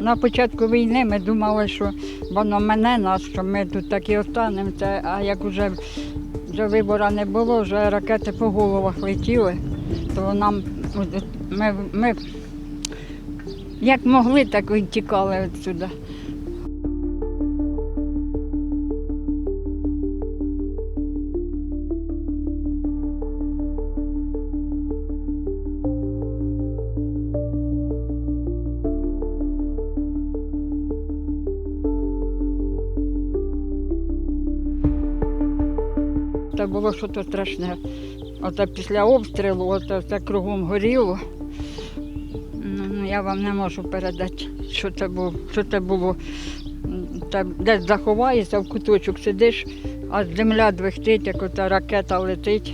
На початку війни ми думали, що воно мене нас, що ми тут так і останемося, а як вже, вже вибору не було, вже ракети по головах летіли, то нам ми, ми як могли, так і тікали відсюди. Це було щось страшне. Оце після обстрілу, оце це кругом горіло. Ну, я вам не можу передати, що це було. Що це було. Та десь заховаєшся, в куточок сидиш, а земля двихтить, як ота ракета летить.